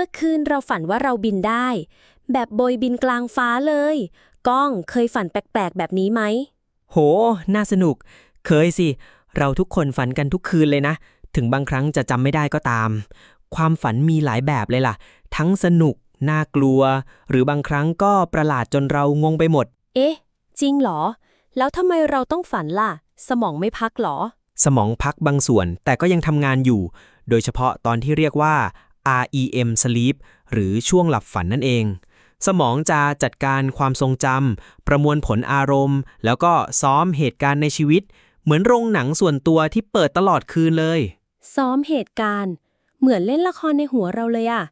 มื่อคืนเราฝันว่าเราบินได้ แบบโบยบินกลางฟ้าเลย ก้องเคยฝันแปลกๆ แบบนี้ไหม โห น่าสนุก เคยสิ เราทุกคนฝันกันทุกคืนเลยนะ ถึงบางครั้งจะจำไม่ได้ก็ตาม ความฝันมีหลายแบบเลยล่ะ ทั้งสนุก น่ากลัว หรือบางครั้งก็ประหลาดจนเรางงไปหมด เอ๊ะ จริงเหรอ แล้วทำไมเราต้องฝันล่ะ สมองไม่พักเหรอ สมองพักบางส่วนแต่ก็ยังทำงานอยู่ โดยเฉพาะตอนที่เรียกว่า REM sleep หรือช่วงหลับฝันนั่นเอง สมองจะจัดการความทรงจำประมวลผลอารมณ์ แล้วก็ซ้อมเหตุการณ์ในชีวิต เหมือนโรงหนังส่วนตัวที่เปิดตลอดคืนเลย ซ้อมเหตุการณ์ เหมือนเล่นละครในหัวเราเลยอะ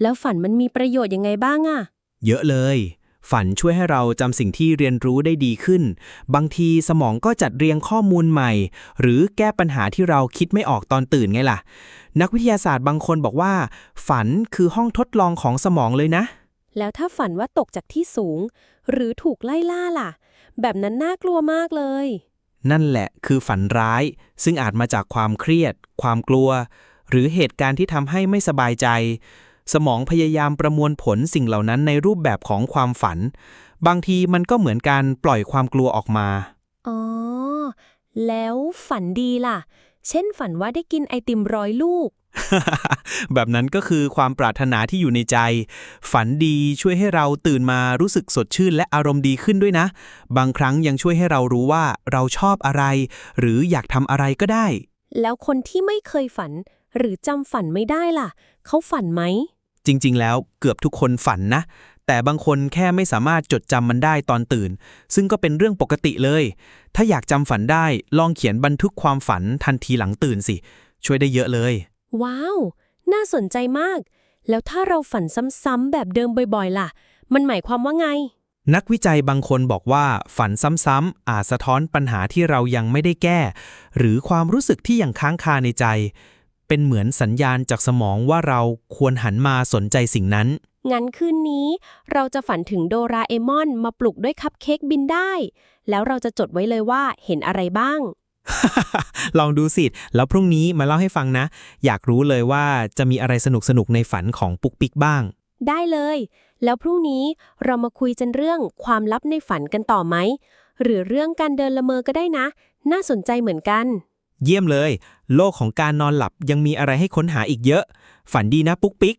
แล้วฝันมันมีประโยชน์ยังไงบ้างอะเยอะเลย ฝันช่วยให้เราจำสิ่งที่เรียนรู้ได้ดีขึ้น บางทีสมองก็จัดเรียงข้อมูลใหม่ หรือแก้ปัญหาที่เราคิดไม่ออกตอนตื่นไงล่ะ นักวิทยาศาสตร์บางคนบอกว่า ฝันคือห้องทดลองของสมองเลยนะ แล้วถ้าฝันว่าตกจากที่สูง หรือถูกไล่ล่าล่ะ แบบนั้นน่ากลัวมากเลย นั่นแหละคือฝันร้าย ซึ่งอาจมาจากความเครียด ความกลัว หรือเหตุการณ์ที่ทำให้ไม่สบายใจ สมองพยายามประมวลผลสิ่งเหล่านั้นในรูปแบบของความฝัน บางทีมันก็เหมือนการปล่อยความกลัวออกมา อ๋อ แล้วฝันดีล่ะ เช่นฝันว่าได้กินไอติมร้อยลูก แบบนั้นก็คือความปรารถนาที่อยู่ในใจ ฝันดีช่วยให้เราตื่นมารู้สึกสดชื่นและอารมณ์ดีขึ้นด้วยนะ บางครั้งยังช่วยให้เรารู้ว่าเราชอบอะไร หรืออยากทำอะไรก็ได้ แล้วคนที่ไม่เคยฝัน หรือจำฝันไม่ได้ล่ะ เขาฝันไหม จริง ๆ แล้วเกือบทุกคนฝันนะ แต่บางคนแค่ไม่สามารถจดจำมันได้ตอนตื่น ซึ่งก็เป็นเรื่องปกติเลย ถ้าอยากจำฝันได้ลองเขียนบันทึกความฝันทันทีหลังตื่นสิ ช่วยได้เยอะเลย ว้าว น่าสนใจมาก แล้วถ้าเราฝันซ้ำๆแบบเดิมบ่อย ๆ ล่ะ มันหมายความว่าไง นักวิจัยบางคนบอกว่าฝันซ้ำๆอาจสะท้อนปัญหาที่เรายังไม่ได้แก้ หรือความรู้สึกที่ยังค้างคาในใจ เป็นเหมือนสัญญาณจากสมองว่าเราควรหันมาสนใจสิ่งนั้น งั้นคืนนี้ เราจะฝันถึงโดราเอมอนมาปลุกด้วยคัพเค้กบินได้ แล้วเราจะจดไว้เลยว่าเห็นอะไรบ้าง ลองดูสิ แล้วพรุ่งนี้มาเล่าให้ฟังนะ อยากรู้เลยว่าจะมีอะไรสนุกๆในฝันของปุกปิกบ้าง ได้เลย แล้วพรุ่งนี้เรามาคุยกันเรื่องความลับในฝันกันต่อไหม หรือเรื่องการเดินละเมอก็ได้นะ น่าสนใจเหมือนกัน เยี่ยมเลย โลกของการนอนหลับยังมีอะไรให้ค้นหาอีกเยอะ ฝันดีนะปุ๊กปิ๊ก